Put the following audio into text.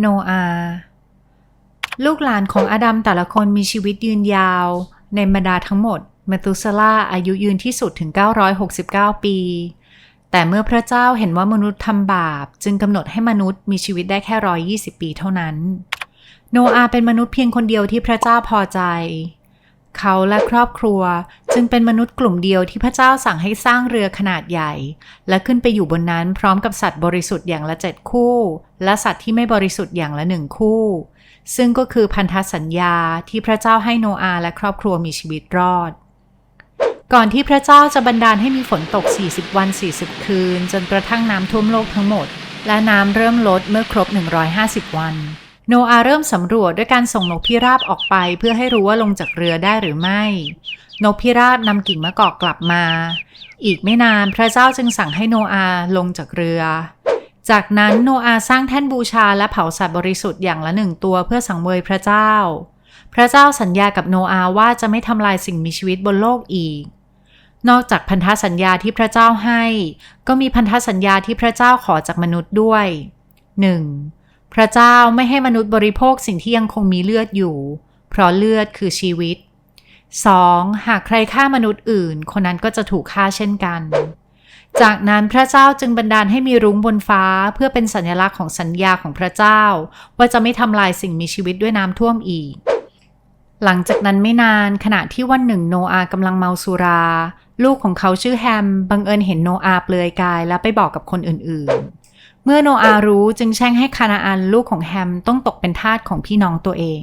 โนอา ลูกหลานของอาดัมแต่ละคนมีชีวิตยืนยาว ในบรรดาทั้งหมดเมตุสลาอายุยืนที่สุดถึง 969 ปี แต่เมื่อพระเจ้าเห็นว่ามนุษย์ทำบาป จึงกำหนดให้มนุษย์มีชีวิตได้แค่120ปีเท่านั้น โนอาเป็นมนุษย์เพียงคนเดียวที่พระเจ้าพอใจ เขาและครอบครัวจึงเป็นมนุษย์กลุ่มเดียวที่พระเจ้าสั่งให้สร้างเรือขนาดใหญ่ และขึ้นไปอยู่บนนั้นพร้อมกับสัตว์บริสุทธิ์อย่างละเจ็ดคู่ และสัตว์ที่ไม่บริสุทธิ์อย่างละหนึ่งคู่ ซึ่งก็คือพันธสัญญาที่พระเจ้าให้โนอาและครอบครัวมีชีวิตรอด ก่อนที่พระเจ้าจะบันดาลให้มีฝนตก 40 วัน 40 คืน จนกระทั่งน้ำท่วมโลกทั้งหมด และน้ำเริ่มลดเมื่อครบ 150 วัน โนอาเริ่มสำรวจด้วยการส่งนกพิราบออกไปเพื่อให้รู้ว่าลงจากเรือได้หรือไม่ นกพิราบนำกิ่งมะกอกกลับมา อีกไม่นานพระเจ้าจึงสั่งให้โนอาลงจากเรือ จากนั้นโนอาสร้างแท่นบูชาและเผาสัตว์บริสุทธิ์อย่างละหนึ่งตัวเพื่อสังเวยพระเจ้า พระเจ้าสัญญากับโนอาว่าจะไม่ทำลายสิ่งมีชีวิตบนโลกอีก นอกจากพันธสัญญาที่พระเจ้าให้ ก็มีพันธสัญญาที่พระเจ้าขอจากมนุษย์ด้วย 1. พระเจ้าไม่ให้มนุษย์บริโภคสิ่งที่ยังคงมีเลือดอยู่ เพราะเลือดคือชีวิต 2. หากใครฆ่ามนุษย์อื่น คนนั้นก็จะถูกฆ่าเช่นกัน จากนั้นพระเจ้าจึงบันดาลให้มีรุ้งบนฟ้าเพื่อเป็นสัญลักษณ์ของสัญญาของพระเจ้า ว่าจะไม่ทำลายสิ่งมีชีวิตด้วยน้ำท่วมอีก หลังจากนั้นไม่นานขณะที่วันหนึ่งโนอากำลังเมาสุรา ลูกของเขาชื่อแฮมบังเอิญเห็นโนอาเปลือยกายและไปบอกกับคนอื่นๆ เมื่อโนอารู้จึงแช่งให้คานาอันลูกของแฮมต้องตกเป็นทาสของพี่น้องตัวเอง